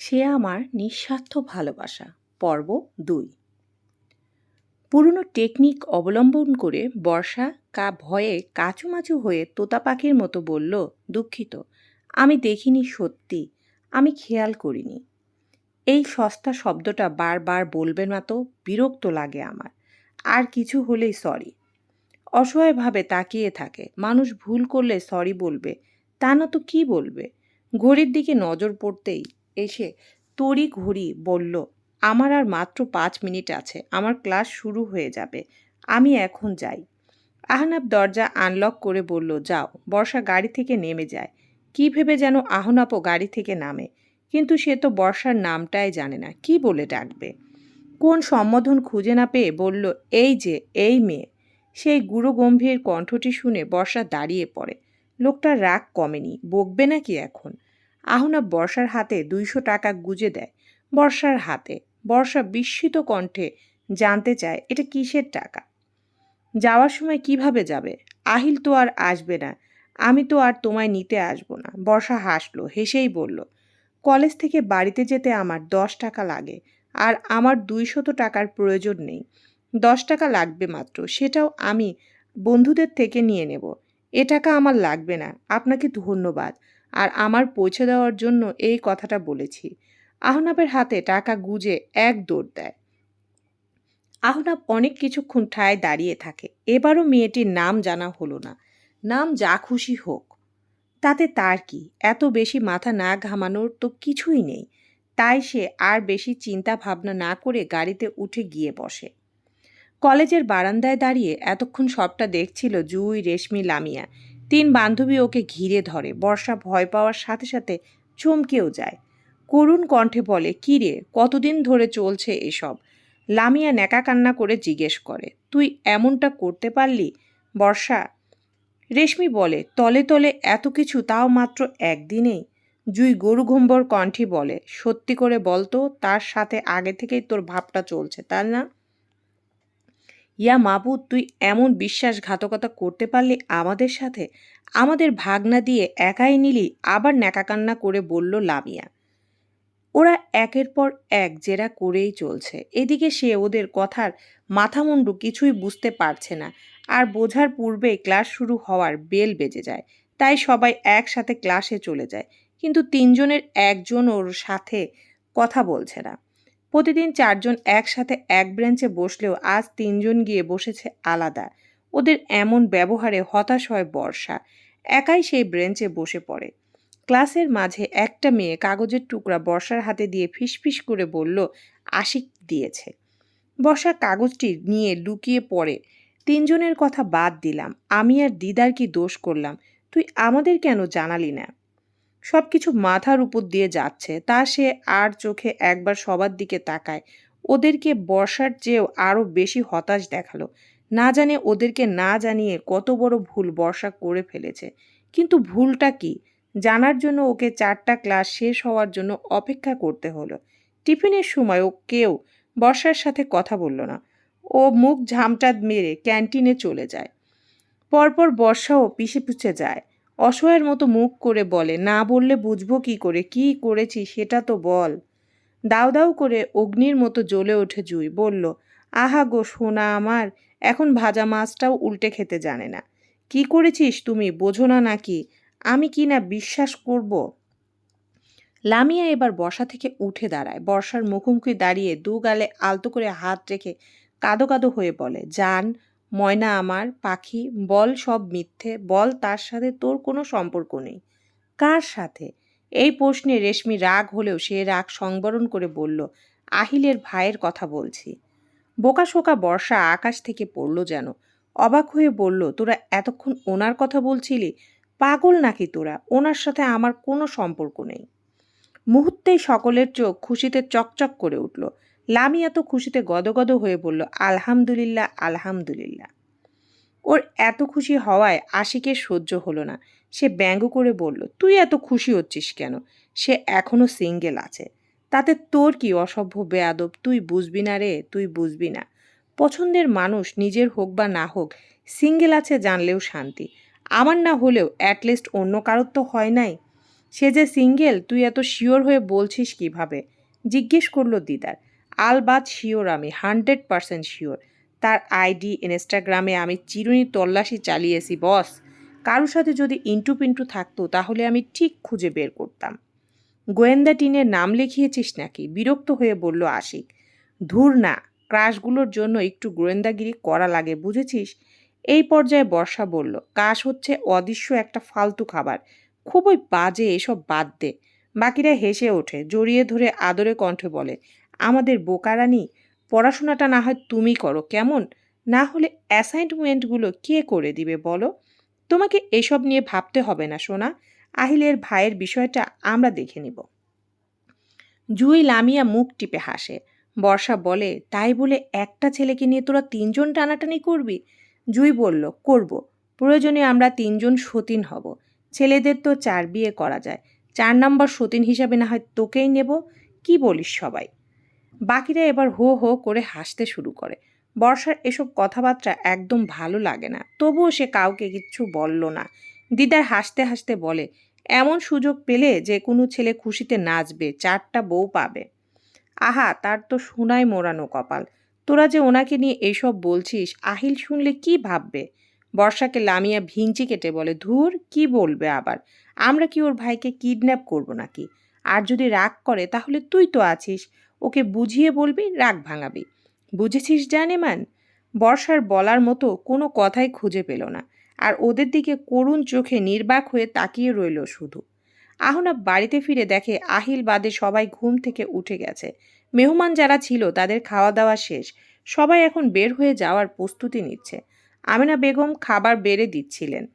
সে আমার নিঃস্বার্থ ভালোবাসা। পর্ব দুই। পুরনো টেকনিক অবলম্বন করে বর্ষা কা ভয়ে কাচুমাচু হয়ে তোতা পাখির মতো বলল, দুঃখিত, আমি দেখিনি সত্যি, আমি খেয়াল করিনি। এই সস্তা শব্দটা বারবার বলবেন না তো, বিরক্ত লাগে আমার। আর কিছু হলেই সরি অসহায়ভাবে তাকিয়ে থাকে। মানুষ ভুল করলে সরি বলবে। তা না তো কী বলবে? ঘড়ির দিকে নজর পড়তেই এসে তড়ি ঘড়ি বলল, আমার আর মাত্র পাঁচ মিনিট আছে, আমার ক্লাস শুরু হয়ে যাবে, আমি এখন যাই। আহনাব দরজা আনলক করে বলল, যাও, বর্ষা গাড়ি থেকে নেমে যায়। কি ভেবে যেন আহনাপও গাড়ি থেকে নামে, কিন্তু সে তো বর্ষার নামটাই জানে না, কি বলে ডাকবে? কোন সম্বোধন খুঁজে না পেয়ে বলল, এই যে, এই মেয়ে। সেই গুরু গম্ভীর কণ্ঠটি শুনে বর্ষা দাঁড়িয়ে পড়ে। লোকটার রাগ কমেনি, বকবে নাকি এখন? আহনা বর্ষার হাতে দুইশো টাকা গুজে দেয়। বর্ষার হাতে, বর্ষা বিস্মিত কণ্ঠে জানতে চায়, এটা কিসের টাকা? যাওয়ার সময় কীভাবে যাবে? আহিল তো আর আসবে না। আমি তো আর তোমায় নিতে আসব না। বর্ষা হাসলো, হেসেই বলল, কলেজ থেকে বাড়িতে যেতে আমার দশ টাকা লাগে, আর আমার দুইশত টাকার প্রয়োজন নেই। দশ টাকা লাগবে মাত্র, সেটাও আমি বন্ধুদের থেকে নিয়ে নেব। এ টাকা আমার লাগবে না। আপনাকে ধন্যবাদ। আর আমার পৌঁছে দেওয়ার জন্য এই কথাটা বলেছি। আহনাবের হাতে টাকা গুজে এক দৌড় দেয়। আহনাব অনেক কিছুক্ষণ ঠায় দাঁড়িয়ে থাকে। এবারও মেয়েটির নাম জানা হলো না। নাম যা খুশি হোক। তাতে তার কি? এত বেশি মাথা না ঘামানোর তো কিছুই নেই। তাই সে আর বেশি চিন্তা ভাবনা না করে গাড়িতে উঠে গিয়ে বসে। কলেজের বারান্দায় দাঁড়িয়ে এতক্ষণ সবটা দেখছিল জুই, রেশমি, লামিয়া। তিন বান্ধবী ওকে ঘিরে ধরে। বর্ষা ভয় পাওয়ার সাথে সাথে চমকেও যায়। করুণ কণ্ঠে বলে, কী রে, কতদিন ধরে চলছে এসব? লামিয়া ন্যাকা কান্না করে জিজ্ঞেস করে, তুই এমনটা করতে পারলি? বর্ষা, রেশমি বলে, তলে তলে এত কিছু তাও মাত্র একদিনেই জুই গরুঘম্বর কণ্ঠে বলে, সত্যি করে বলতো, তার সাথে আগে থেকেই তোর ভাবটা চলছে তার না? ইয়া মাবুদ, তুই এমন বিশ্বাসঘাতকতা করতে পারলি আমাদের সাথে? আমাদের ভাগনা দিয়ে একাই নিলি, আবার ন্যাকাকান্না করে বলল লামিয়া। ওরা একের পর এক জেরা করেই চলছে। এদিকে সে ওদের কথার মাথামুন্ডু কিছুই বুঝতে পারছে না। আর বোঝার পূর্বে ক্লাস শুরু হওয়ার বেল বেজে যায়। তাই সবাই একসাথে ক্লাসে চলে যায়। কিন্তু তিনজনের একজন ওর সাথে কথা বলছে না। প্রতিদিন চারজন একসাথে এক ব্রেঞ্চে বসলেও আজ তিনজন গিয়ে বসেছে আলাদা। ওদের এমন ব্যবহারে হতাশ হয় বর্ষা। একাই সেই ব্রেঞ্চে বসে পড়ে। ক্লাসের মাঝে একটা মেয়ে কাগজের টুকরা বর্ষার হাতে দিয়ে ফিসফিস করে বলল, আশিক দিয়েছে। বর্ষা কাগজটি নিয়ে লুকিয়ে পড়ে। তিনজনের কথা বাদ দিলাম। আমি আর দিদার কি দোষ করলাম? তুই আমাদের কেন জানালি না? সব কিছু মাথার উপর দিয়ে যাচ্ছে। তা সে আর চোখে একবার সবার দিকে তাকায়। ওদেরকে বর্ষার চেয়েও আরও বেশি হতাশ দেখাল। না জানে ওদেরকে না জানিয়ে কত বড় ভুল বর্ষা করে ফেলেছে। কিন্তু ভুলটা কি? জানার জন্য ওকে চারটা ক্লাস শেষ হওয়ার জন্য অপেক্ষা করতে হলো। টিফিনের সময় ও কেউ বর্ষার সাথে কথা বলল না। ও মুখ ঝামটা মেরে ক্যান্টিনে চলে যায়। পরপর বর্ষাও পিছে পিছে যায়। অসহায়ের মতো মুখ করে বলে, না বললে বুঝব কি করে? কি করেছি সেটা তো বল। দাউ দাউ করে অগ্নির মতো জ্বলে ওঠে জুই, বলল, আহা গো সোনা আমার, এখন ভাজা মাছটাও উল্টে খেতে জানে না। কি করেছিস তুমি, বোঝো না নাকি? আমি কি না বিশ্বাস করব? লামিয়া এবার বর্ষা থেকে উঠে দাঁড়ায়। বর্ষার মুখোমুখি দাঁড়িয়ে দু গালে আলতো করে হাত রেখে কাদো কাদো হয়ে বলে, জান ময়না আমার, পাখি, বল সব মিথ্যে, বল তার সাথে তোর কোনো সম্পর্ক নেই। কার সাথে? এই প্রশ্নে রেশমি রাগ হলেও সে রাগ সংবরণ করে বলল, আহিলের ভাইয়ের কথা বলছি। বোকা শোকা বর্ষা আকাশ থেকে পড়ল যেন। অবাক হয়ে বলল, তোরা এতক্ষণ ওনার কথা বলছিলি? পাগল নাকি তোরা? ওনার সাথে আমার কোনো সম্পর্ক নেই। মুহূর্তেই সকলের চোখ খুশিতে চকচক করে উঠল। লামি এত খুশিতে গদগদ হয়ে বলল, আলহামদুলিল্লাহ আলহামদুলিল্লাহ। ওর এত খুশি হওয়ায় আশিকের সহ্য হলো না। সে ব্যঙ্গ করে বলল, তুই এত খুশি হচ্ছিস কেন? সে এখনও সিঙ্গেল আছে। তাতে তোর কি অসভ্য বেয়াদব? তুই বুঝবি না রে, তুই বুঝবি না। পছন্দের মানুষ নিজের হোক বা না হোক সিঙ্গেল আছে জানলেও শান্তি। আমার না হলেও অ্যাটলিস্ট অন্য কারোর তো হয় নাই। সে যে সিঙ্গেল তুই এত শিওর হয়ে বলছিস কীভাবে? জিজ্ঞেস করল দিদার। আলবাদ শিওর আমি, হান্ড্রেড পারসেন্ট শিওর। তার আইডি, ইনস্টাগ্রামে আমি চিরুনি তল্লাশি চালিয়েছি, বস। কারোর সাথে যদি ইন্টু পিন্টু থাকতো, তাহলে আমি ঠিক খুঁজে বের করতাম। গোয়েন্দা টিনের নাম লিখিয়েছিস নাকি? বিরক্ত হয়ে বলল আশিক। ধুর না, ক্রাশগুলোর জন্য একটু গোয়েন্দাগিরি করা লাগে, বুঝেছিস? এই পর্যায়ে বর্ষা বলল, কাশ হচ্ছে অদৃশ্য একটা ফালতু খাবার। খুবই বাজে এসব বাদ দে। বাকিরা হেসে ওঠে, জড়িয়ে ধরে আদরে কণ্ঠে বলে আমাদের বোকারানি পড়াশোনাটা না হয় তুমি করো, কেমন? না হলে অ্যাসাইনমেন্টগুলো কে করে দিবে বলো? তোমাকে এসব নিয়ে ভাবতে হবে না, সোনা। আহিলের ভাইয়ের বিষয়টা আমরা দেখে নিব। জুই লামিয়া মুখ টিপে হাসে। বর্ষা বলে, তাই বলে একটা ছেলেকে নিয়ে তোরা তিনজন টানাটানি করবি? জুই বলল, করব। প্রয়োজনে আমরা তিনজন সতীন হব। ছেলেদের তো চার বিয়ে করা যায়। চার নম্বর সতীন হিসাবে না হয় তোকেই নেব। কি বলিস সবাই? বাকিরা এবার হো হো করে হাসতে শুরু করে। বর্ষার এসব কথাবার্তা একদম ভালো লাগে না, তবুও সে কাউকে কিচ্ছু বলল না। দিদার হাসতে হাসতে বলে, এমন সুযোগ পেলে যে কোনো ছেলে খুশিতে নাচবে, চারটা বউ পাবে। আহা, তার তো সোনায় মোড়ানো কপাল। তোরা যে ওনাকে নিয়ে এইসব বলছিস, আহিল শুনলে কি ভাববে? বর্ষাকে লামিয়া ভিঞ্চি কেটে বলে, ধুর, কি বলবে আবার? আমরা কি ওর ভাইকে কিডন্যাপ করব নাকি? আর যদি রাগ করে, তাহলে তুই তো আছিস। ওকে বুঝিয়ে বলবি, রাগ ভাঙাবি। বুঝেছিস জানেমান? বর্ষার বলার মতো কোনো কথাই খুঁজে পেল না আর ওদের দিকে করুণ চোখে নির্বাক হয়ে তাকিয়ে রইল শুধু। আহনাব বাড়িতে ফিরে দেখে আহিল বাদে সবাই ঘুম থেকে উঠে গেছে। মেহমান যারা ছিল তাদের খাওয়া দাওয়া শেষ। সবাই এখন বের হয়ে যাওয়ার প্রস্তুতি নিচ্ছে। আমিনা বেগম খাবার বেড়ে দিচ্ছিলেন।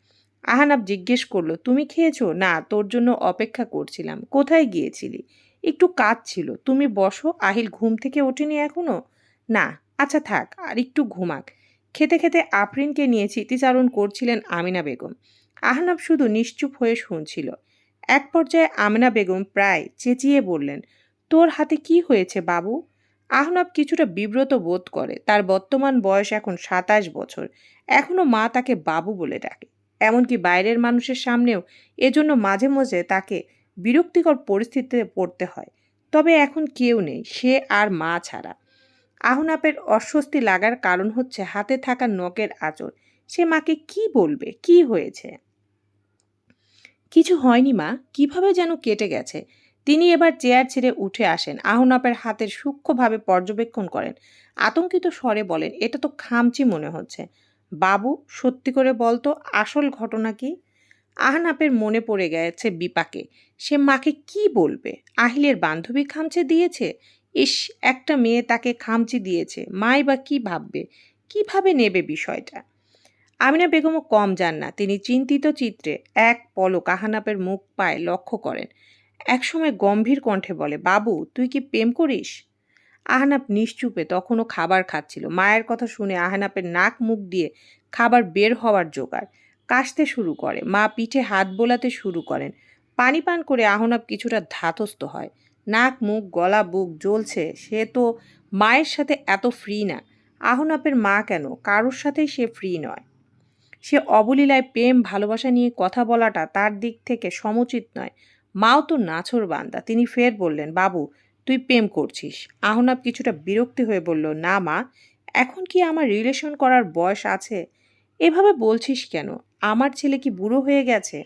আহানাব জিজ্ঞেস করল, তুমি খেয়েছো? না, তোর জন্য অপেক্ষা করছিলাম। কোথায় গিয়েছিলি? একটু কাজ ছিল। তুমি বসো, আহিল ঘুম থেকে ওঠেনি এখনও? না আচ্ছা থাক, আর একটু ঘুমাক। খেতে খেতে আফরিনকে নিয়ে স্মৃতিচারণ করছিলেন আমিনা বেগম। আহনাব শুধু নিশ্চুপ হয়ে শুনছিল। এক পর্যায়ে আমিনা বেগম প্রায় চেঁচিয়ে বললেন, তোর হাতে কি হয়েছে বাবু? আহনাব কিছুটা বিব্রত বোধ করে, তার বর্তমান বয়স এখন সাতাশ বছর। এখনও মা তাকে বাবু বলে ডাকে। এমনকি বাইরের মানুষের সামনেও এজন্য মাঝে মাঝে তাকে বিরক্তিকর পরিস্থিতিতে পড়তে হয়। তবে এখন কেউ নেই, সে আর মা ছাড়া। আহনাপের অস্বস্তি লাগার কারণ হচ্ছে হাতে থাকা নখের আঁচড় সে মাকে কি বলবে? কি হয়েছে? কিছু হয়নি মা। কীভাবে যেন কেটে গেছে। তিনি এবার চেয়ার ছেড়ে উঠে আসেন। আহনাপের হাতের সূক্ষ্মভাবে পর্যবেক্ষণ করেন। আতঙ্কিত স্বরে বলেন, এটা তো খামচি মনে হচ্ছে। বাবু, সত্যি করে বলতো, আসল ঘটনা কি? আহনাপের মনে পড়ে গেছে বিপাকে। সে মাকে কি বলবে? আহিলের বান্ধবী খামচে দিয়েছে? ইস, একটা মেয়ে তাকে খামচি দিয়েছে। মাই বা কি ভাববে? কীভাবে নেবে বিষয়টা? আমিনা বেগমও কম যান না। তিনি চিন্তিত চিত্রে এক পলক আহানাপের মুখ পায় লক্ষ্য করেন। একসময় গম্ভীর কণ্ঠে বলে, বাবু, তুই কি প্রেম করিস? আহনাপ নিশ্চুপে তখনও খাবার খাচ্ছিল। মায়ের কথা শুনে আহনাপের নাক মুখ দিয়ে খাবার বের হওয়ার জোগাড়। কাশতে শুরু করে, মা পিঠে হাত বোলাতে শুরু করেন। পানি পান করে আহনাপ কিছুটা ধাতস্থ হয়। নাক, মুখ, গলা, বুক জ্বলছে, সে তো মায়ের সাথে এত ফ্রি না। আহনাপের মা কেন? কারোর সাথেই সে ফ্রি নয়। সে অবলীলায় প্রেম, ভালোবাসা নিয়ে কথা বলাটা তার দিক থেকে সমুচিত নয়। মাও তো নাছর বান্দা। তিনি ফের বললেন, বাবু, তুই প্রেম করছিস। আহনাব কিছুটা বিরক্তি হয়ে বলল, না মা, এখন কি আমার রিলেশন করার বয়স আছে? এভাবে বলছিস কেন? আমার ছেলে কি বুড়ো হয়ে গেছে?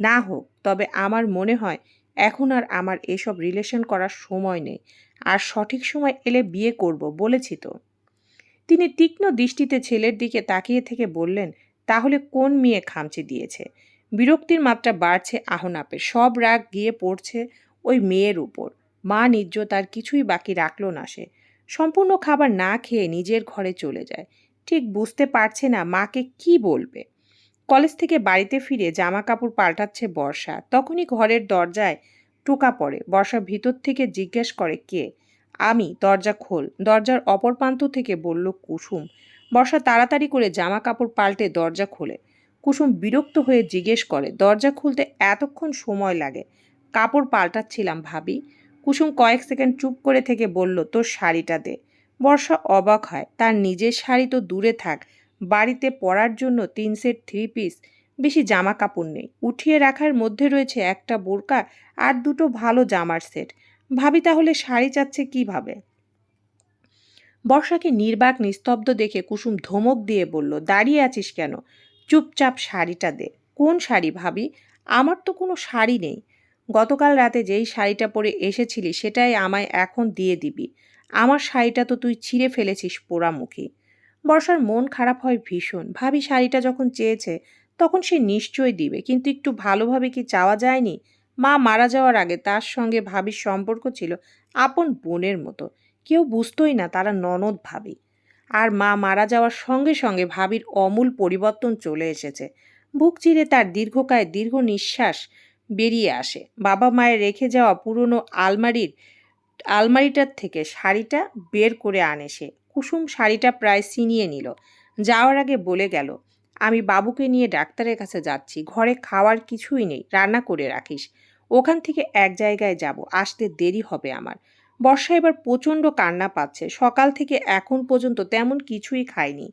না হোক, তবে আমার মনে হয় এখন আর আমার এসব রিলেশন করার সময় নেই। আর সঠিক সময় এলে বিয়ে করব, বলেছি তো। তিনি তীক্ষ্ণ দৃষ্টিতে ছেলের দিকে তাকিয়ে থেকে বললেন, তাহলে কোন মেয়ে খামচে দিয়েছে? বিরক্তির মাত্রা বাড়ছে আহনাপের, সব রাগ গিয়ে পড়ছে ওই মেয়ের উপর। মা নিজ তার কিছুই বাকি রাখল না সে। সম্পূর্ণ খাবার না খেয়ে নিজের ঘরে চলে যায়। ঠিক বুঝতে পারছে না মাকে কি বলবে। কলেজ থেকে বাড়িতে ফিরে জামা কাপড় পাল্টাচ্ছে বর্ষা। তখনই ঘরের দরজায় টোকা পড়ে। বর্ষা ভিতর থেকে জিজ্ঞেস করে, কে? আমি, দরজা খোল। দরজার অপর প্রান্ত থেকে বলল, কুসুম। বর্ষা তাড়াতাড়ি করে জামা কাপড় পাল্টে দরজা খোলে। কুসুম বিরক্ত হয়ে জিজ্ঞেস করে, দরজা খুলতে এতক্ষণ সময় লাগে? কাপড় পাল্টাচ্ছিলাম ভাবি। কুসুম কয়েক সেকেন্ড চুপ করে থেকে বলল, তোর শাড়িটা দে। বর্ষা অবাক হয়, তার নিজের শাড়ি তো দূরে থাক। বাড়িতে পরার জন্য তিন সেট থ্রি পিস বেশি জামা কাপড় নেই। উঠিয়ে রাখার মধ্যে রয়েছে একটা বোরকা আর দুটো ভালো জামার সেট। ভাবি তাহলে শাড়ি চাচ্ছে কীভাবে? বর্ষাকে নির্বাক নিস্তব্ধ দেখে কুসুম ধমক দিয়ে বলল, দাঁড়িয়ে আছিস কেন? চুপচাপ শাড়িটা দে। কোন শাড়ি ভাবি? আমার তো কোনো শাড়ি নেই। গতকাল রাতে যেই শাড়িটা পরে এসেছিলি সেটাই আমায় এখন দিয়ে দিবি। আমার শাড়িটা তো তুই ছিঁড়ে ফেলেছিস পোড়ামুখী। বর্ষার মন খারাপ হয় ভীষণ। ভাবি শাড়িটা যখন চেয়েছে, তখন সে নিশ্চয়ই দিবে। কিন্তু একটু ভালোভাবে কি চাওয়া যায়নি? মা মারা যাওয়ার আগে তার সঙ্গে ভাবির সম্পর্ক ছিল আপন বোনের মতো। কেউ বুঝতোই না তারা ননদ ভাবি। আর মা মারা যাওয়ার সঙ্গে সঙ্গে ভাবির অমূল পরিবর্তন চলে এসেছে। বুক চিরে তার দীর্ঘকায় দীর্ঘ নিঃশ্বাস বেরিয়ে আসে। বাবা মায়ের রেখে যাওয়া পুরনো আলমারির, আলমারিটার থেকে শাড়িটা বের করে আনে সে। কুসুম শাড়িটা প্রায় ছিনিয়ে নিল। যাওয়ার আগে বলে গেল, আমি বাবুকে নিয়ে ডাক্তারের কাছে যাচ্ছি, ঘরে খাওয়ার কিছুই নেই, রান্না করে রাখিস। ওখান থেকে এক জায়গায় যাব, আসতে দেরি হবে আমার। বর্ষা এবার প্রচণ্ড কান্না পাচ্ছে, সকাল থেকে এখন পর্যন্ত তেমন কিছুই খায়নি।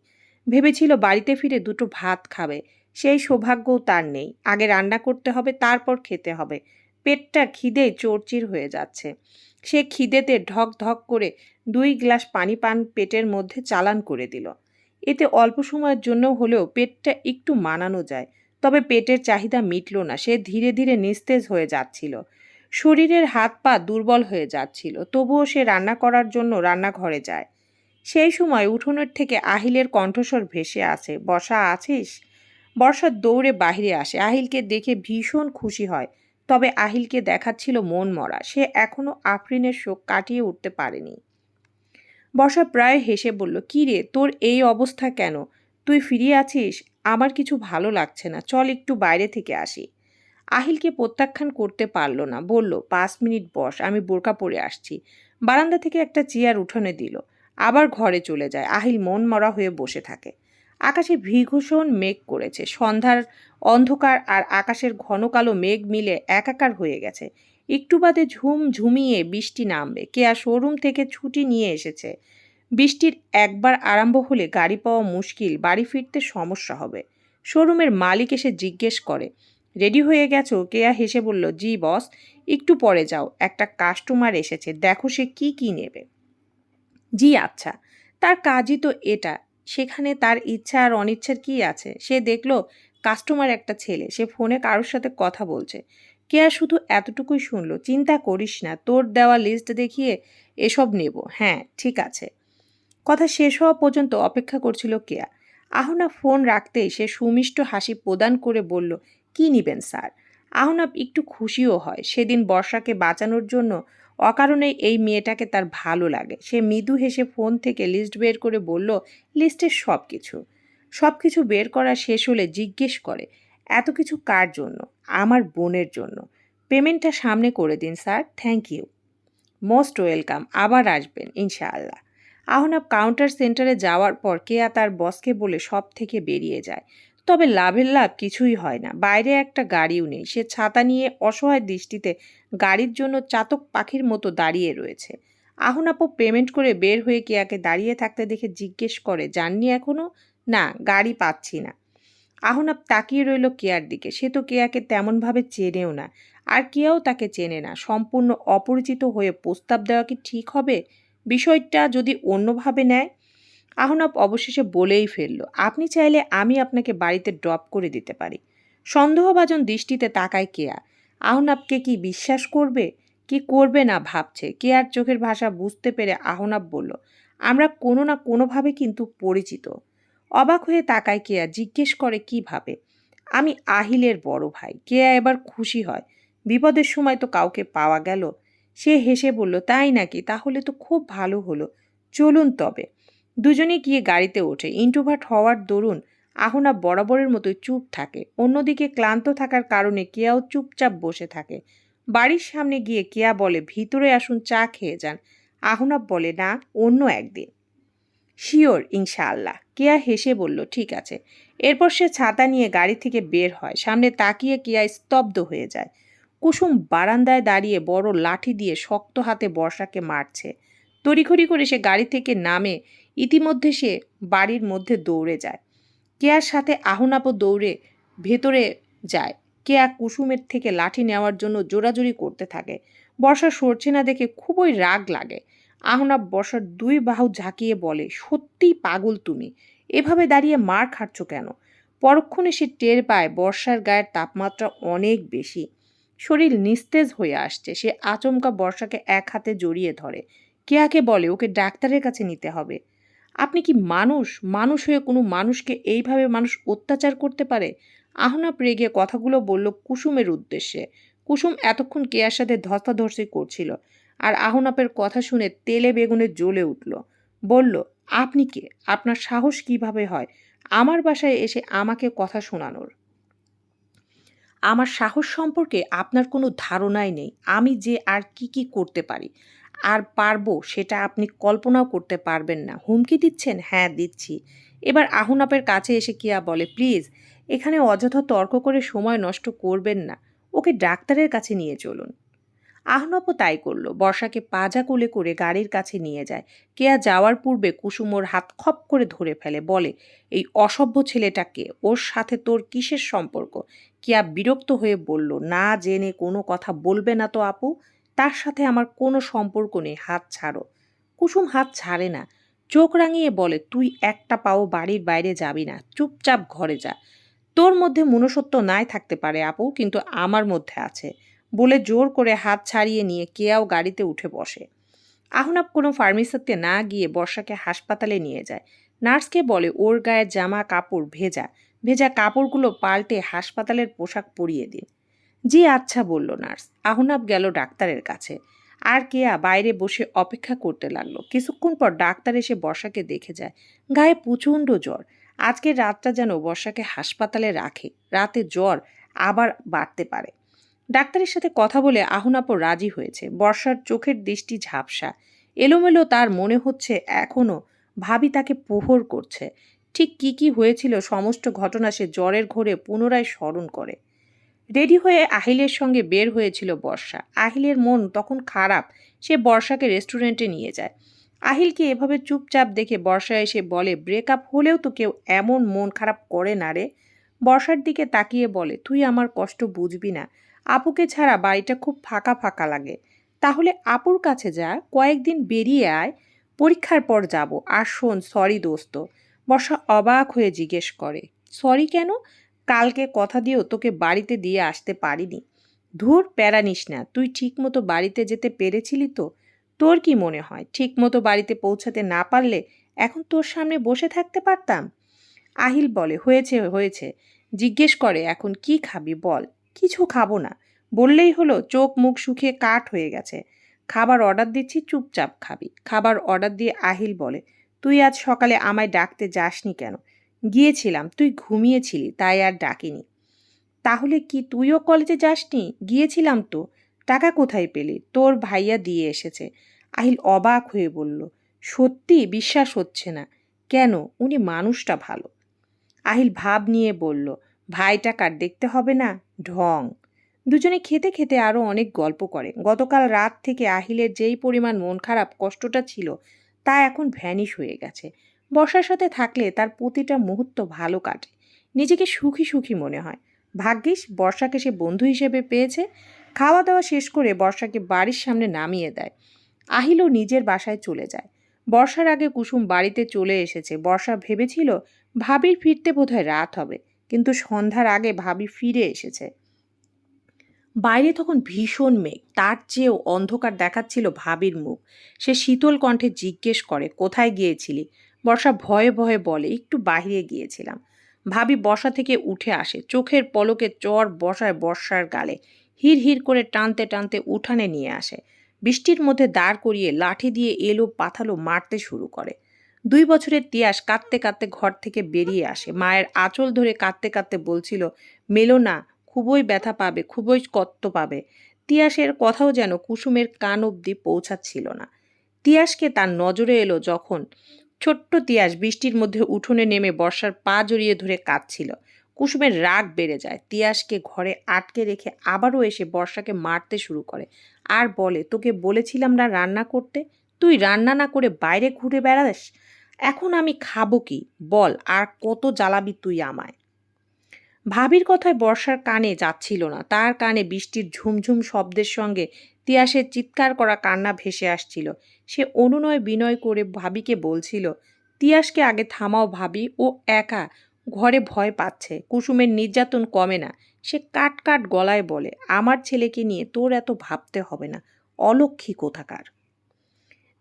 ভেবেছিল বাড়িতে ফিরে দুটো ভাত খাবে, সেই সৌভাগ্যও তার নেই। আগে রান্না করতে হবে, তারপর খেতে হবে। পেটটা খিদে চোরচির হয়ে যাচ্ছে। সে খিদেতে ঢক ঢক করে দুই গ্লাস পানি পান পেটের মধ্যে চালান করে দিল। এতে অল্প সময়ের জন্য হলেও পেটটা একটু মানানো যায়, তবে পেটের চাহিদা মিটল না, সে ধীরে ধীরে নিস্তেজ হয়ে যাচ্ছিল। শরীরের হাত পা দুর্বল হয়ে যাচ্ছিল, তবুও সে রান্না করার জন্য রান্নাঘরে যায়। সেই সময় উঠোনের থেকে আহিলের কণ্ঠস্বর ভেসে আসে বসা আছিস? বর্ষা দৌড়ে বাহিরে আসে, আহিলকে দেখে ভীষণ খুশি হয়। তবে আহিলকে দেখাচ্ছিল মন মরা। সে এখনও আফরিনের শোক কাটিয়ে উঠতে পারেনি। বর্ষা প্রায় হেসে বলল, কী রে, তোর এই অবস্থা কেন? তুই ফিরিয়ে আছিস? আমার কিছু ভালো লাগছে না। চল একটু বাইরে থেকে আসি। আহিলকে প্রত্যাখ্যান করতে পারল না। বলল, পাঁচ মিনিট বস, আমি বোরকা পরে আসছি। বারান্দা থেকে একটা চেয়ার উঠোনে দিল। আবার ঘরে চলে যায়। আহিল মন মরা হয়ে বসে থাকে। আকাশে ভীষণ মেঘ করেছে। সন্ধ্যার অন্ধকার আর আকাশের ঘন কালো মেঘ মিলে একাকার হয়ে গেছে। একটু বাদে ঝুম ঝুমিয়ে বৃষ্টি নামবে। কেয়া শোরুম থেকে ছুটি নিয়ে এসেছে। বৃষ্টির একবার আরম্ভ হলে গাড়ি পাওয়া মুশকিল, বাড়ি ফিরতে সমস্যা হবে। শোরুমের মালিক এসে জিজ্ঞেস করে, রেডি হয়ে গেছো? কেয়া হেসে বলল, জি, বস, একটু পরে যাও। একটা কাস্টমার এসেছে। দেখো সে কি কি নেবে। জি আচ্ছা। তার কাজই তো এটা। সেখানে তার ইচ্ছা আর অনিচ্ছার কি আছে? সে দেখল কাস্টমার একটা ছেলে। সে ফোনে কারোর সাথে কথা বলছে। কেয়া শুধু এতটুকুই শুনলো, চিন্তা করিস না, তোর দেওয়া লিস্ট দেখিয়ে এসব নেব। হ্যাঁ ঠিক আছে। কথা শেষ হওয়া পর্যন্ত অপেক্ষা করছিল কেয়া আহনা ফোন রাখতেই সে সুমিষ্ট হাসি প্রদান করে বলল, কি নিবেন, স্যার? আহনাব একটু খুশিও হয়। সেদিন বর্ষাকে বাঁচানোর জন্য অকারণে এই মেয়েটাকে তার ভালো লাগে। সে মৃদু হেসে ফোন থেকে লিস্ট বের করে বলল লিস্টের সব কিছু সব কিছু বের করা শেষ হলে জিজ্ঞেস করে, এত কিছু কার জন্য? আমার বোনের জন্য। পেমেন্টটা সামনে করে দিন sir thank you most welcome আবার আসবেন, ইনশাআল্লাহ। আহনাব কাউন্টার সেন্টারে যাওয়ার পর কেয়া তার বসকে বলে সব থেকে বেরিয়ে যায়। তবে লাভের লাভ কিছুই হয় না। বাইরে একটা গাড়িও নেই। সে ছাতা নিয়ে অসহায় দৃষ্টিতে গাড়ির জন্য চাতক পাখির মতো দাঁড়িয়ে রয়েছে। আহনাপো পেমেন্ট করে বের হয়ে কেয়াকে দাঁড়িয়ে থাকতে দেখে জিজ্ঞেস করে, জাননি এখনও না, গাড়ি পাচ্ছি না। আহনাব তাকিয়ে রইল কেয়ার দিকে। সে তো কেয়াকে তেমনভাবে চেনেও না। আর কেয়াও তাকে চেনে না। সম্পূর্ণ অপরিচিত হয়ে প্রস্তাব দেওয়া কি ঠিক হবে? বিষয়টা যদি অন্যভাবে নেয়? আহনাব অবশেষে বলেই ফেলল, আপনি চাইলে আমি আপনাকে বাড়িতে ড্রপ করে দিতে পারি। সন্দেহভাজন দৃষ্টিতে তাকায় কেয়া আহনাবকে কি বিশ্বাস করবে? কি করবে না ভাবছে? কেয়ার চোখের ভাষা বুঝতে পেরে আহনাব বলল, আমরা কোনো না কোনোভাবে কিন্তু পরিচিত। অবাক হয়ে তাকায় কেয়া জিজ্ঞেস করে কীভাবে আমি আহিলের বড় ভাই। কেয়া এবার খুশি হয়। বিপদের সময় তো কাউকে পাওয়া গেল। সে হেসে বলল, তাই নাকি? তাহলে তো খুব ভালো হলো। চলুন তবে। দুজনে গিয়ে গাড়িতে ওঠে। ইন্ট্রোভার্ট হওয়ার দরুন আহনা বরাবরের মতো চুপ থাকে। অন্যদিকে ক্লান্ত থাকার কারণে কেয়াও চুপচাপ বসে থাকে। বাড়ির সামনে গিয়ে কেয়া বলে, ভিতরে আসুন, চা খেয়ে যান। আহনাব বলে, না, অন্য একদিন। শিওর, ইনশাআল্লাহ। কেয়া হেসে বলল, ঠিক আছে। এরপর সে ছাতা নিয়ে গাড়ি থেকে বের হয়। সামনে তাকিয়ে কেয়া স্তব্ধ হয়ে যায়। কুসুম বারান্দায় দাঁড়িয়ে বড় লাঠি দিয়ে শক্ত হাতে বর্ষাকে মারছে। তড়িঘড়ি করে সে গাড়ি থেকে নামে ইতিমধ্যে সে বাড়ির মধ্যে দৌড়ে যায়। কেয়ার সাথে আহনাপও দৌড়ে ভেতরে যায়। কেয়া কুসুমের থেকে লাঠি নেওয়ার জন্য জোরাজুরি করতে থাকে। বর্ষা সরছে না দেখে খুবই রাগ লাগে। আহনাব বর্ষার দুই বাহু ঝাঁকিয়ে বলে, সত্যিই পাগল তুমি। এভাবে দাঁড়িয়ে মার খাচ্ছ কেন? পরক্ষণে সে টের পায় বর্ষার গায়ের তাপমাত্রা অনেক বেশি। শরীর নিস্তেজ হয়ে আসছে। সে আচমকা বর্ষাকে এক হাতে জড়িয়ে ধরে। কেয়াকে বলে, ওকে ডাক্তারের কাছে নিতে হবে। আপনি কি মানুষ? মানুষ হয়ে কোনো মানুষকে এইভাবে মানুষ অত্যাচার করতে পারে? আহনাপ রেগে কথাগুলো বলল কুসুমের উদ্দেশ্যে। কুসুম এতক্ষণ কেয়ার সাথে ধস্তাধস্তি করছিল আর আহনাপের কথা শুনে তেলে বেগুনে জ্বলে উঠল। বলল, আপনি কে? আপনার সাহস কীভাবে হয়? আমার বাসায় এসে আমাকে কথা শোনানোর। আমার সাহস সম্পর্কে আপনার কোনো ধারণাই নেই। আমি যে আর কি কি করতে পারি? আর পারব সেটা আপনি কল্পনাও করতে পারবেন না। হুমকি দিচ্ছেন? হ্যাঁ দিচ্ছি। এবার আহুনাপের কাছে এসে কিয়া বলে, প্লিজ, এখানে অযথা তর্ক করে সময় নষ্ট করবেন না। ওকে ডাক্তারের কাছে নিয়ে চলুন। আহনবও তাই করল। বর্ষাকে পাজা কোলে করে গাড়ির কাছে নিয়ে যায়। কেয়া যাওয়ার পূর্বে কুসুম ওর হাত খপ করে ধরে ফেলে। বলে, এই অসভ্য ছেলেটাকে, ওর সাথে তোর কিসের সম্পর্ক? কেয়া বিরক্ত হয়ে বলল, না জেনে কোনো কথা বলবে না তো আপু। তার সাথে আমার কোনো সম্পর্ক নেই, হাত ছাড়ো। কুসুম হাত ছাড়ে না। চোখ রাঙিয়ে বলে, তুই একটা পাও বাড়ির বাইরে যাবি না, চুপচাপ ঘরে যা। তোর মধ্যে মনুষ্যত্ব নাই থাকতে পারে আপু, কিন্তু আমার মধ্যে আছে। বলে জোর করে হাত ছাড়িয়ে নিয়ে কেয়াও গাড়িতে উঠে বসে। আহনাব কোনো ফার্মেসিতে না গিয়ে বর্ষাকে হাসপাতালে নিয়ে যায়। নার্সকে বলে, ওর গায়ের জামা কাপড় ভেজা। ভেজা কাপড়গুলো পাল্টে হাসপাতালের পোশাক পরিয়ে দিন। জি আচ্ছা বলল নার্স। আহনাব গেল ডাক্তারের কাছে। আর কেয়া বাইরে বসে অপেক্ষা করতে লাগল। কিছুক্ষণ পর ডাক্তার এসে বর্ষাকে দেখে যায়। গায়ে প্রচণ্ড জ্বর। আজকের রাতটা যেন বর্ষাকে হাসপাতালে রাখে। রাতে জ্বর আবার বাড়তে পারে। ডাক্তারের সাথে কথা বলে আহুনাপর রাজি হয়েছে। বর্ষার চোখের দৃষ্টি ঝাপসা। এলোমেলো তার মনে হচ্ছে এখনও ভাবি তাকে প্রহর করছে। ঠিক কি কি হয়েছিল সমস্ত ঘটনা সে জ্বরের ঘোরে পুনরায় স্মরণ করে। রেডি হয়ে আহিলের সঙ্গে বের হয়েছিল বর্ষা। আহিলের মন তখন খারাপ, সে বর্ষাকে রেস্টুরেন্টে নিয়ে যায়। আহিলকে এভাবে চুপচাপ দেখে বর্ষা এসে বলে ব্রেকআপ হলেও তো কেউ এমন মন খারাপ করে না রে। বর্ষার দিকে তাকিয়ে বলে, তুই আমার কষ্ট বুঝবি না। আপুকে ছাড়া বাড়িটা খুব ফাঁকা ফাঁকা লাগে। তাহলে আপুর কাছে যা, কয়েকদিন বেরিয়ে আয়। পরীক্ষার পর যাব। আর শোন, সরি দোস্ত। বর্ষা অবাক হয়ে জিজ্ঞেস করে, সরি কেন? কালকে কথা দিয়েও তোকে বাড়িতে দিয়ে আসতে পারিনি। ধুর, প্যারা নিস না। তুই ঠিকমতো বাড়িতে যেতে পেরেছিলি তো? তোর কি মনে হয়? ঠিকমতো বাড়িতে পৌঁছাতে না পারলে এখন তোর সামনে বসে থাকতে পারতাম? আহিল বলে, হয়েছে হয়েছে। জিজ্ঞেস করে, এখন কি খাবি বল? কিছু খাব না। বললেই হলো, চোখ মুখ শুকিয়ে কাঠ হয়ে গেছে। খাবার অর্ডার দিচ্ছি, চুপচাপ খাবি। খাবার অর্ডার দিয়ে আহিল বলে, তুই আজ সকালে আমায় ডাকতে যাসনি কেন? গিয়েছিলাম, তুই ঘুমিয়েছিলি, তাই আর ডাকিনি। তাহলে কি তুইও কলেজে যাসনি? গিয়েছিলাম তো। টাকা কোথায় পেলি? তোর ভাইয়া দিয়ে এসেছে। আহিল অবাক হয়ে বলল, সত্যি? বিশ্বাস হচ্ছে না। কেন? উনি মানুষটা ভালো। আহিল ভাব নিয়ে বলল ভাই টাকার দেখতে হবে না? ঢং। দুজনে খেতে খেতে আরও অনেক গল্প করে। গতকাল রাত থেকে আহিলের যেই পরিমাণ মন খারাপ কষ্টটা ছিল, তা এখন ভ্যানিশ হয়ে গেছে। বর্ষার সাথে থাকলে তার প্রতিটা মুহূর্ত ভালো কাটে। নিজেকে সুখী সুখী মনে হয়। ভাগ্যিস বর্ষাকে সে বন্ধু হিসেবে পেয়েছে। খাওয়া দাওয়া শেষ করে বর্ষাকে বাড়ির সামনে নামিয়ে দেয়। আহিলও নিজের বাসায় চলে যায়। বর্ষার আগে কুসুম বাড়িতে চলে এসেছে। বর্ষা ভেবেছিল ভাবির ফিরতে বোধহয় রাত হবে, কিন্তু সন্ধ্যার আগে ভাবি ফিরে এসেছে। বাইরে তখন ভীষণ মেঘ। তার চেয়েও অন্ধকার দেখাচ্ছিল ভাবির মুখ। সে শীতল কণ্ঠে জিজ্ঞেস করে, কোথায় গিয়েছিলি? বর্ষা ভয়ে ভয়ে বলে, একটু বাহিরে গিয়েছিলাম। ভাবি বসা থেকে উঠে আসে। চোখের পলকে চর বসায় বর্ষার গালে। হির হির করে টানতে টানতে উঠানে নিয়ে আসে। বৃষ্টির মধ্যে দাঁড় করিয়ে লাঠি দিয়ে এলো পাথালো মারতে শুরু করে। দুই বছরের তিয়াস কাঁদতে কাঁদতে ঘর থেকে বেরিয়ে আসে। মায়ের আঁচল ধরে কাঁদতে কাঁদতে বলছিল, মেলো না, খুবই ব্যথা পাবে, খুবই কত্ত পাবে। তিয়াসের কথাও যেন কুসুমের কান অবধি পৌঁছাচ্ছিল না। তিয়াসকে তার নজরে এলো যখন ছোট্ট তিয়াস বৃষ্টির মধ্যে উঠোনে নেমে বর্ষার পা জড়িয়ে ধরে কাঁদছিল। কুসুমের রাগ বেড়ে যায়। তিয়াসকে ঘরে আটকে রেখে আবারও এসে বর্ষাকে মারতে শুরু করে। আর বলে, তোকে বলেছিলাম না রান্না করতে? তুই রান্না না করে বাইরে ঘুরে বেড়াস? এখন আমি খাব কি? বল, আর কত জ্বালাবি তুই আমায়? ভাবির কথায় বর্ষার কানে যাচ্ছিল না। তার কানে বৃষ্টির ঝুমঝুম শব্দের সঙ্গে তিয়াসের চিৎকার করা কান্না ভেসে আসছিল। সে অনুনয় বিনয় করে ভাবিকে বলছিল, তিয়াসকে আগে থামাও ভাবি, ও একা ঘরে ভয় পাচ্ছে, কুসুমের নির্যাতন কমে না। সে কাট কাট গলায় বলে, আমার ছেলেকে নিয়ে তোর এত ভাবতে হবে না, অলক্ষী কোথাকার?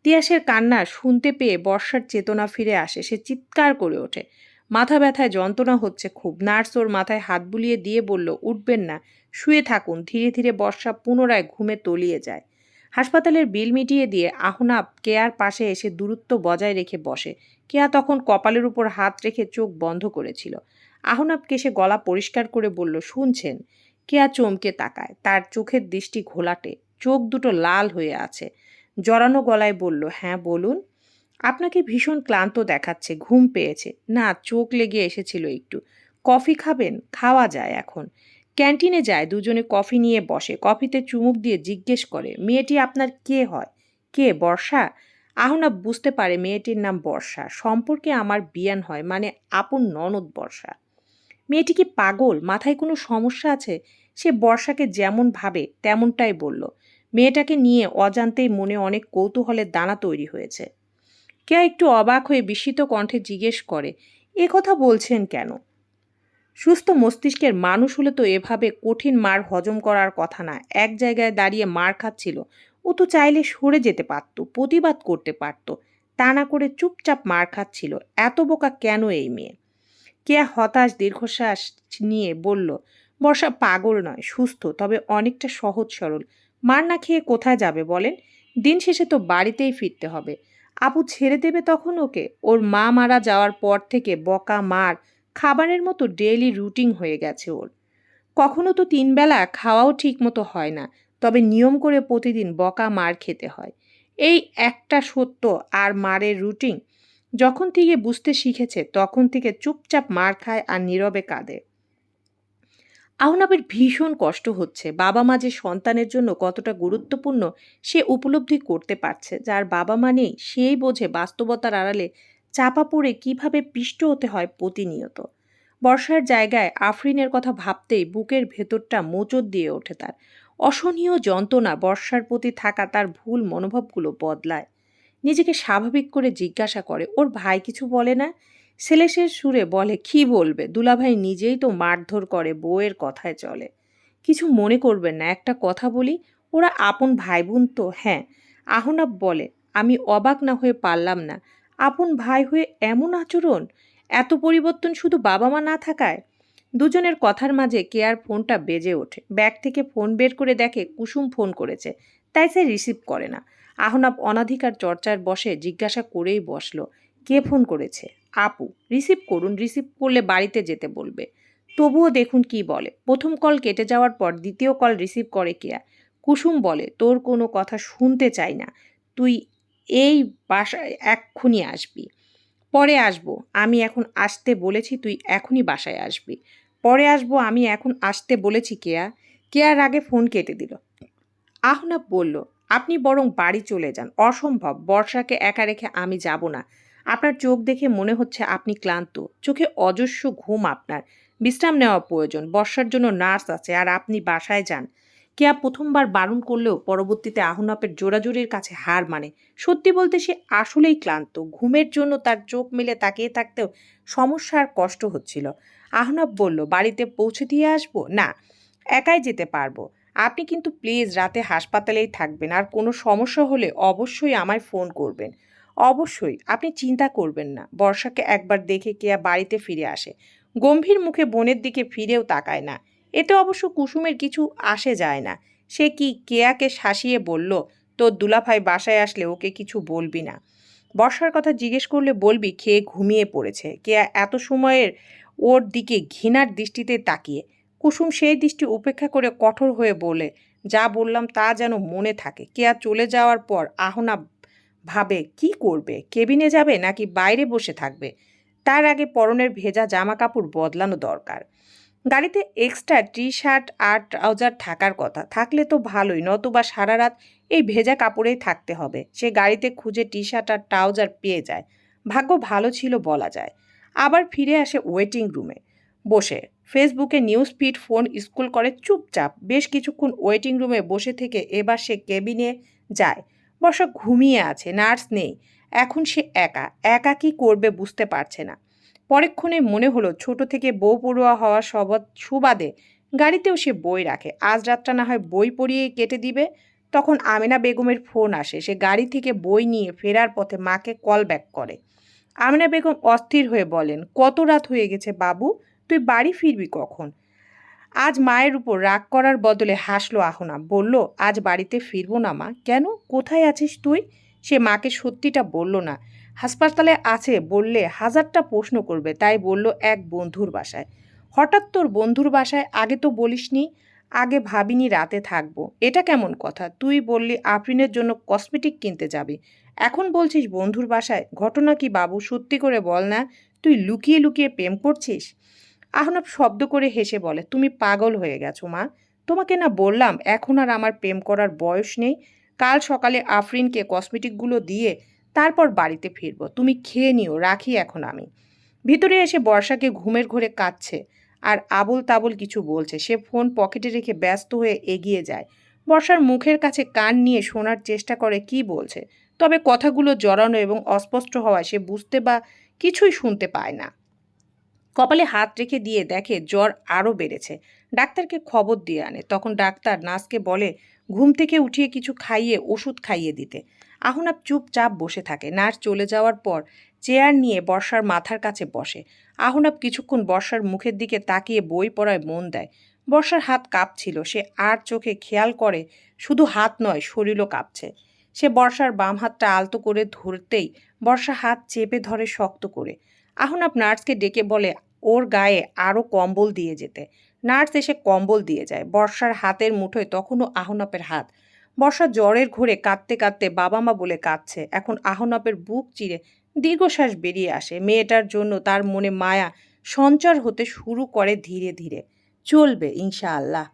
তিয়াসের কান্না শুনতে পেয়ে বর্ষার চেতনা ফিরে আসে, সে চিৎকার করে ওঠে। মাথা ব্যথায় যন্ত্রণা হচ্ছে খুব। নার্স ওর মাথায় হাত বুলিয়ে দিয়ে বলল, উঠবেন না, শুয়ে থাকুন। ধীরে ধীরে বর্ষা পুনরায় ঘুমে তলিয়ে যায়। হাসপাতালের বিল মিটিয়ে দিয়ে আহনাব কেয়ার পাশে এসে দূরত্ব বজায় রেখে বসে। কেয়া তখন কপালের উপর হাত রেখে চোখ বন্ধ করেছিল। আহনাবকে সে গলা পরিষ্কার করে বলল, শুনছেন? কেয়া চমকে তাকায়। তার চোখের দৃষ্টি ঘোলাটে। চোখ দুটো লাল হয়ে আছে। জড়ানো গলায় বলল হ্যাঁ বলুন। আপনাকে ভীষণ ক্লান্ত দেখাচ্ছে, ঘুম পেয়েছে। না, চোখ লেগে এসেছিল একটু। কফি খাবেন? খাওয়া যায় এখন। ক্যান্টিনে যায়, দুজনে কফি নিয়ে বসে। কফিতে চুমুক দিয়ে জিজ্ঞেস করে, মেয়েটি আপনার কে হয়? কে? বর্ষা? আহনা বুঝতে পারে মেয়েটির নাম বর্ষা। সম্পর্কে আমার বিয়ান হয় মানে আপন ননদ বর্ষা। মেয়েটি কি পাগল? মাথায় কোনো সমস্যা আছে? সে বর্ষাকে যেমন ভাবে, তেমনটাই বলল। মেয়েটাকে নিয়ে অজান্তেই মনে অনেক কৌতূহলের দানা তৈরি হয়েছে। কে একটু অবাক হয়ে বিস্মিত কণ্ঠে জিজ্ঞেস করে, এ কথা বলছেন কেন? সুস্থ মস্তিষ্কের মানুষ হলে তো এভাবে কঠিন মার হজম করার কথা না, এক জায়গায় দাঁড়িয়ে মার খাচ্ছিল, ও তো চাইলে সরে যেতে পারত, প্রতিবাদ করতে পারত, তা না করে চুপচাপ মার খাচ্ছিল, এত বোকা কেন এই মেয়ে? কে হতাশ দীর্ঘশ্বাস নিয়ে বলল, বর্ষা পাগল নয়, সুস্থ, তবে অনেকটা সহজ সরল, মার না খেয়ে কোথায় যাবে বলেন? দিন শেষে তো বাড়িতেই ফিরতে হবে আপু ছেড়ে দেবে তখন ওকে? ওর মা মারা যাওয়ার পর থেকে বকা মার, খাবারের মতো ডেইলি রুটিন হয়ে গেছে ওর। কখনো তো তিনবেলা খাওয়াও ঠিক মতো হয় না, তবে নিয়ম করে প্রতিদিন বকা মার খেতে হয়। এই একটা সত্য আর মারের রুটিন যখন থেকে বুঝতে শিখেছে, তখন থেকে চুপচাপ মার খায় আর নীরবে কাঁদে। আহনাবের ভীষণ কষ্ট হচ্ছে। বাবা মা যে সন্তানের জন্য কতটা গুরুত্বপূর্ণ সে উপলব্ধি করতে পারছে। যার বাবা মা নেই, সেই বোঝে বাস্তবতার আড়ালে চাপা পড়ে কীভাবে পিষ্ট হতে হয় প্রতিনিয়ত। বর্ষার জায়গায় আফরিনের কথা ভাবতেই বুকের ভেতরটা মোচড় দিয়ে ওঠে তার। অসহনীয় যন্ত্রণা বর্ষার প্রতি থাকা তার ভুল মনোভাবগুলো বদলায়। নিজেকে স্বাভাবিক করে জিজ্ঞাসা করে, ওর ভাই কিছু বলে না? ছেলেসের সুরে বলে, কি বলবে? দুলাভাই নিজেই তো মারধর করে, বউয়ের কথায় চলে। কিছু মনে করবেন না, একটা কথা বলি, ওরা আপন ভাই বোন তো হ্যাঁ। আহনাব বলে, আমি অবাক না হয়ে পারলাম না। আপন ভাই হয়ে এমন আচরণ? এত পরিবর্তন শুধু বাবা মা না থাকায়? দুজনের কথার মাঝে কেয়ার ফোনটা বেজে ওঠে। ব্যাগ থেকে ফোন বের করে দেখে কুসুম ফোন করেছে। তাই সে রিসিভ করে না। আহনাব অনাধিকার চর্চার বসে জিজ্ঞাসা করেই বসল, কে ফোন করেছে? আপু রিসিভ করুন রিসিভ করলে বাড়িতে যেতে বলবে। তবুও দেখুন কি বলে। প্রথম কল কেটে যাওয়ার পর দ্বিতীয় কল রিসিভ করে কেয়া। কুসুম বলে, তোর কোনো কথা শুনতে চাই না। তুই এই বাসায় এক্ষুনি আসবি। পরে আসব। আমি এখন আসতে বলেছি, তুই এখনই বাসায় আসবি। পরে আসব, আমি এখন আসতে বলেছি কেয়া। কেয়ার আগে ফোন কেটে দিল। আহনাব বলল, আপনি বরং বাড়ি চলে যান। অসম্ভব। বর্ষাকে একা রেখে আমি যাব না। আপনার চোখ দেখে মনে হচ্ছে আপনি ক্লান্ত। চোখে অজস্র ঘুম আপনার। বিশ্রাম নেওয়া প্রয়োজন। বর্ষার জন্য নার্স আছে আর আপনি বাসায় যান। কেয়া প্রথমবার বারণ করলেও পরবর্তীতে আহনাপের জোরাজোরির কাছে হার মানে। সত্যি বলতে সে আসলেই ক্লান্ত। ঘুমের জন্য তার চোখ মেলে তাকিয়ে থাকতেও সমস্যার কষ্ট হচ্ছিল। আহনাব বলল, বাড়িতে পৌঁছে দিয়ে আসব? না, একাই যেতে পারব। আপনি কিন্তু প্লিজ রাতে হাসপাতালেই থাকবেন। আর কোনো সমস্যা হলে অবশ্যই আমায় ফোন করবেন। অবশ্যই, আপনি চিন্তা করবেন না। বর্ষাকে একবার দেখে কেয়া বাড়িতে ফিরে আসে। গম্ভীর মুখে বোনের দিকে ফিরেও তাকায় না। এতে অবশ্য কুসুমের কিছু আসে যায় না। সে কি কেয়াকে শাসিয়ে বলল, তোর দুলাভাই বাসায় আসলে ওকে কিছু বলবি না? বর্ষার কথা জিজ্ঞেস করলে বলবি, খেয়ে ঘুমিয়ে পড়েছে। কেয়া এত সময়ের ওর দিকে ঘৃণার দৃষ্টিতে তাকিয়ে, কুসুম সেই দৃষ্টি উপেক্ষা করে কঠোর হয়ে বলে, যা বললাম তা যেন মনে থাকে। কেয়া চলে যাওয়ার পর আহনা ভাবে কি করবে? কেবিনে যাবে নাকি বাইরে বসে থাকবে? তার আগে পরনের ভেজা জামা কাপড় বদলানো দরকার। গাড়িতে এক্সট্রা টি শার্ট আর ট্রাউজার থাকার কথা। থাকলে তো ভালোই, নতুবা সারা রাত এই ভেজা কাপড়েই থাকতে হবে। সে গাড়িতে খুঁজে টি শার্ট আর ট্রাউজার পেয়ে যায়। ভাগ্য ভালো ছিল বলা যায়। আবার ফিরে আসে ওয়েটিং রুমে বসে। ফেসবুকে নিউজ ফিড ফোন স্কুল করে চুপচাপ। বেশ কিছুক্ষণ ওয়েটিং রুমে বসে থেকে এবার সে কেবিনে যায়। বর্ষা ঘুমিয়ে আছে, নার্স নেই। এখন সে একা একা কি করবে বুঝতে পারছে না। পরেক্ষণে মনে হলো ছোট থেকে বউ পড়ুয়া হওয়া সবদ সুবাদে গাড়িতেও সে বই রাখে। আজ রাতটা না হয় বই পড়িয়ে কেটে দিবে। তখন আমিনা বেগমের ফোন আসে। সে গাড়ি থেকে বই নিয়ে ফেরার পথে মাকে কল ব্যাক করে। আমিনা বেগম অস্থির হয়ে বলেন, কত রাত হয়ে গেছে বাবু? তুই বাড়ি ফিরবি কখন? আজ মায়ের উপর রাগ করার বদলে হাসলো আহনা। বলল, আজ বাড়িতে ফিরবো না মা। কেন? কোথায় আছিস তুই? সে মাকে সত্যিটা বলল না। হাসপাতালে আছে বললে হাজারটা প্রশ্ন করবে। তাই বলল এক বন্ধুর বাসায়। হঠাৎ তোর বন্ধুর বাসায় আগে তো বলিসনি, আগে ভাবিনি রাতে থাকব। এটা কেমন কথা? তুই বললি আফরিনের জন্য কসমেটিক কিনতে যাবি। এখন বলছিস বন্ধুর বাসায়? ঘটনা কি বাবু? সত্যি করে বল না। তুই লুকিয়ে লুকিয়ে প্রেম করছিস? আহনাব শব্দ করে হেসে বলে, তুমি পাগল হয়ে গেছো, মা। তোমাকে না বললাম, এখন আর আমার প্রেম করার বয়স নেই। কাল সকালে আফরিনকে কসমেটিকগুলো দিয়ে তারপর বাড়িতে ফিরবো। তুমি খেয়ে নিও, রাখি এখন আমি। ভিতরে এসে বর্ষাকে ঘুমের ঘরে কাঁদছে আর আবল তাবল কিছু বলছে। সে ফোন পকেটে রেখে ব্যস্ত হয়ে এগিয়ে যায়। বর্ষার মুখের কাছে কান নিয়ে শোনার চেষ্টা করে, কি বলছে? তবে কথাগুলো জড়ানো এবং অস্পষ্ট হওয়ায় সে বুঝতে বা কিছুই শুনতে পায় না। কপালে হাত রেখে দিয়ে দেখে জ্বর আরও বেড়েছে। ডাক্তারকে খবর দিয়ে আনে। তখন ডাক্তার নার্সকে বলে, ঘুম থেকে উঠিয়ে কিছু খাইয়ে, ওষুধ খাইয়ে দিতে। আহনাব চুপচাপ বসে থাকে। নার্স চলে যাওয়ার পর চেয়ার নিয়ে বর্ষার মাথার কাছে বসে। আহনাব কিছুক্ষণ বর্ষার মুখের দিকে তাকিয়ে বই পড়ায় মন দেয়। বর্ষার হাত কাঁপছিল। সে আর চোখে খেয়াল করে, শুধু হাত নয়, শরীরও কাঁপছে। সে বর্ষার বাম হাতটা আলতো করে ধরতেই বর্ষা হাত চেপে ধরে শক্ত করে। আহনাব নার্সকে ডেকে বলে ওর গায়ে আরও কম্বল দিয়ে যেতে। নার্স এসে কম্বল দিয়ে যায়। বর্ষার হাতের মুঠোয় তখনও আহনাপের হাত। বর্ষা জ্বরের ঘোরে কাঁদতে কাঁদতে বাবা মা বলে কাঁদছে। এখন আহনাপের বুক চিরে দীর্ঘশ্বাস বেরিয়ে আসে। মেয়েটার জন্য তার মনে মায়া সঞ্চার হতে শুরু করে ধীরে ধীরে। চলবে ইনশাআল্লাহ।